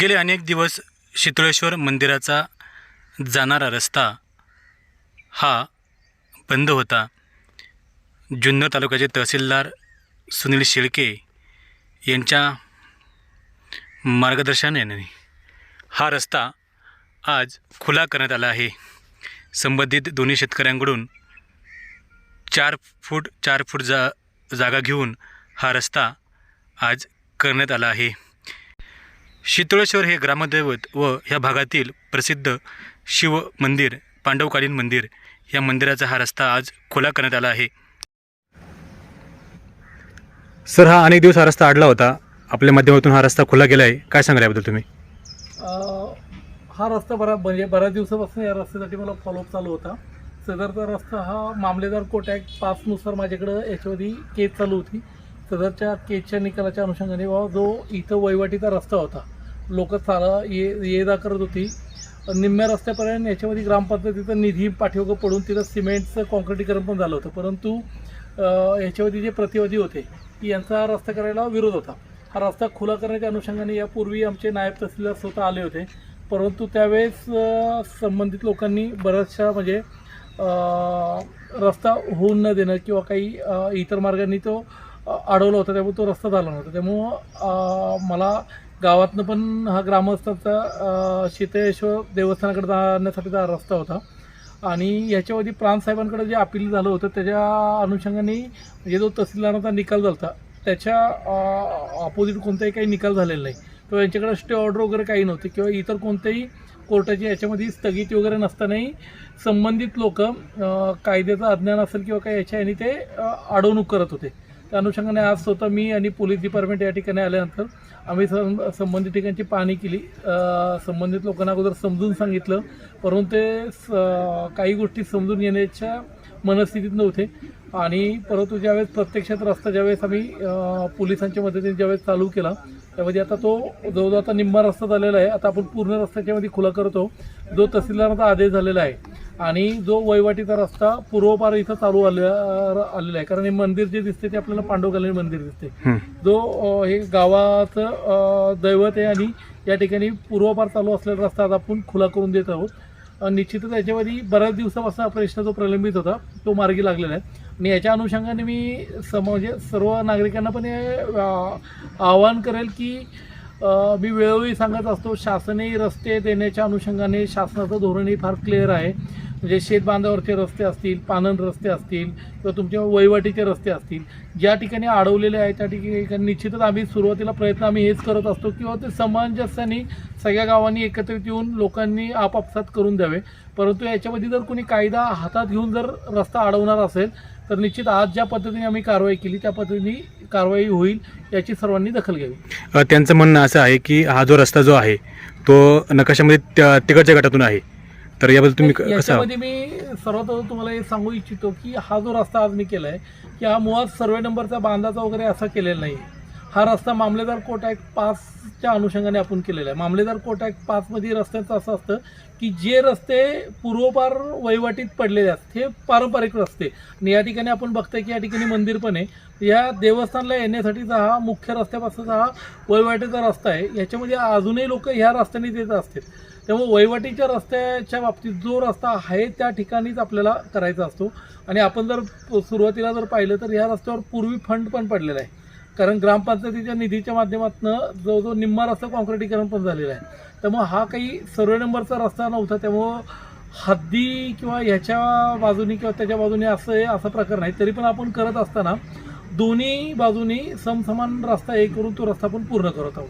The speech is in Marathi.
गेले अनेक दिवस शितळेश्वर मंदिराचा जाणारा रस्ता हा बंद होता. जुन्नर तालुक्याचे तहसीलदार सुनील शेळके यांच्या मार्गदर्शनाने हा रस्ता आज खुला करण्यात आला आहे. संबंधित दोन्ही शेतकऱ्यांकडून चार फूट चार फूट जा जागा घेऊन हा रस्ता आज करण्यात आला आहे. शीतळेश्वर हे ग्रामदैवत व ह्या भागातील प्रसिद्ध शिव मंदिर पांडवकालीन मंदिर या मंदिराचा हा रस्ता आज खुला करण्यात आला आहे. सर हा अनेक दिवस हा रस्ता अडला होता. आपल्या माध्यमातून हा रस्ता खुला गेला आहे काय सांगा याबद्दल तुम्ही? हा रस्ता बरा म्हणजे बऱ्याच दिवसापासून या रस्त्यासाठी मला फॉलोअप चालू होता. सदरचा रस्ता हा मामलेदार कोर्ट ॲक्ट पाचनुसार माझ्याकडं याच्यावरती केस चालू होती. सदरच्या केसच्या निकालाच्या अनुषंगाने व जो इथं वहिवाटीचा रस्ता होता लोक चाला ये ये जा करत होती. निम्म्या रस्त्यापर्यंत याच्यामध्ये ग्रामपंचायतीचा निधी पाठीवगं पडून तिथं सिमेंटचं कॉन्क्रिटीकरण पण झालं होतं. परंतु याच्यामध्ये याच्यावरती जे प्रतिवादी होते की यांचा रस्ता करायला विरोध होता. हा रस्ता खुला करण्याच्या अनुषंगाने यापूर्वी आमचे नायब तहसीलदार स्वतः आले होते. परंतु त्यावेळेस संबंधित लोकांनी बऱ्याचशा म्हणजे रस्ता होऊन न देणं किंवा काही इतर मार्गांनी तो अडवला होता. त्यामुळे तो रस्ता झाला नव्हता. त्यामुळं मला गावातनं पण हा ग्रामस्थाचा शीतेश्वर देवस्थानाकडे जाण्यासाठीचा रस्ता होता. आणि याच्यावरती प्रांतसाहेबांकडे जे अपील झालं होतं त्याच्या अनुषंगाने म्हणजे जो तहसीलदारांचा निकाल झाला होता त्याच्या अपोजिट कोणताही काही निकाल झालेला नाही. किंवा यांच्याकडे स्टे ऑर्डर वगैरे काही नव्हते. किंवा इतर कोणत्याही कोर्टाची याच्यामध्ये स्थगिती वगैरे नसतानाही संबंधित लोक कायद्याचं अज्ञान असेल किंवा काही याच्या यांनी ते अडवणूक करत होते. त्या अनुषंगाने आज स्वतः मी आणि पोलीस डिपार्टमेंट या ठिकाणी आल्यानंतर आम्ही संबंधित ठिकाणची पाहणी केली. संबंधित लोकांना अगोदर समजून सांगितलं. परंतु ते स- काही गोष्टी समजून घेण्याच्या मनस्थितीत नव्हते. आणि परंतु ज्यावेळेस प्रत्यक्षात रस्ता ज्यावेळेस आम्ही पोलिसांच्या मदतीने ज्यावेळेस चालू केला त्यामध्ये आता तो जवळजवळ आता निम्मा रस्ता झालेला आहे. आता आपण पूर्ण रस्त्याच्यामध्ये खुला करतो जो तहसीलदारांचा आदेश झालेला आहे आणि जो वहिवाटीचा रस्ता पूर्वपार इथं चालू आलेला आलेला आहे. कारण हे मंदिर जे दिसते ते आपल्याला पांडवकालीन मंदिर दिसते. जो हे गावाचं दैवत आहे आणि या ठिकाणी पूर्वपार चालू असलेला रस्ता आज आपण खुला करून देत आहोत. निश्चितच याच्यामध्ये बऱ्याच दिवसापासून प्रश्न जो प्रलंबित होता तो मार्गी लागलेला आहे. आणि याच्या अनुषंगाने मी सम म्हणजे सर्व नागरिकांना पण हे आवाहन करेल की मी वेळोवेळी सांगत असतो शासनही रस्ते देण्याच्या अनुषंगाने शासनाचं धोरणही फार क्लिअर आहे. म्हणजे शेतबांधावरचे रस्ते असतील पानन रस्ते असतील किंवा तुमच्या वहिवाटीचे रस्ते असतील ज्या ठिकाणी अडवलेले आहेत त्या ठिकाणी निश्चितच आम्ही सुरुवातीला प्रयत्न आम्ही हेच करत असतो किंवा ते समंजस्याने सगळ्या गावांनी एकत्रित येऊन लोकांनी आपापसात करून द्यावे. परंतु याच्यामध्ये जर कोणी कायदा हातात घेऊन जर रस्ता अडवणार असेल तर निश्चित आज ज्या पद्धतीने आम्ही कारवाई केली त्या पद्धतीने कारवाई होईल याची सर्वांनी दखल घ्यावी. त्यांचं म्हणणं असं आहे की हा जो रस्ता जो आहे तो नकाशामध्ये त्या- तिकडच्या गटातून आहे. तर याबद्दल तुम्ही क- कसं याच्यामध्ये मी सर्वात अगोदर तुम्हाला हे सांगू इच्छितो की हा जो रस्ता आज मी केलाय की हा मुळात सर्वे नंबरचा बांधाचा वगैरे असा केलेला नाही हा रस्ता मामलेदार कोर्ट ॲक्ट पाचच्या अनुषंगाने आपण केलेला आहे. मामलेदार कोर्ट ॲक्ट पाचमध्ये रस्त्याचं असं असतं की जे रस्ते पूर्वपार वहिवाटीत पडलेले असतात हे पारंपरिक रस्ते. आणि या ठिकाणी आपण बघतोय की या ठिकाणी मंदिर पण आहे. या देवस्थानला येण्यासाठीचा हा मुख्य रस्त्यापासूनचा हा वहिवाटीचा रस्ता आहे. याच्यामध्ये अजूनही लोक ह्या रस्त्याने येत असतात. त्यामुळे वहिवाटीच्या रस्त्याच्या बाबतीत जो रस्ता आहे त्या ठिकाणीच आपल्याला करायचा असतो. आणि आपण जर सुरुवातीला जर पाहिलं तर ह्या रस्त्यावर पूर्वी फंड पण पडलेला आहे. कारण ग्रामपंचायतीच्या निधीच्या माध्यमातून जवळजवळ निम्मा रस्ता कॉन्क्रिटीकरण पण झालेलं आहे. त्यामुळं हा काही सर्वे नंबरचा रस्ता नव्हता त्यामुळं हद्दी किंवा ह्याच्या बाजूनी किंवा त्याच्या बाजूने असं आहे असा प्रकार नाही. तरी पण आपण करत असताना दोन्ही बाजूनी समसमान रस्ता हे करून तो रस्ता आपण पूर्ण करत आहोत.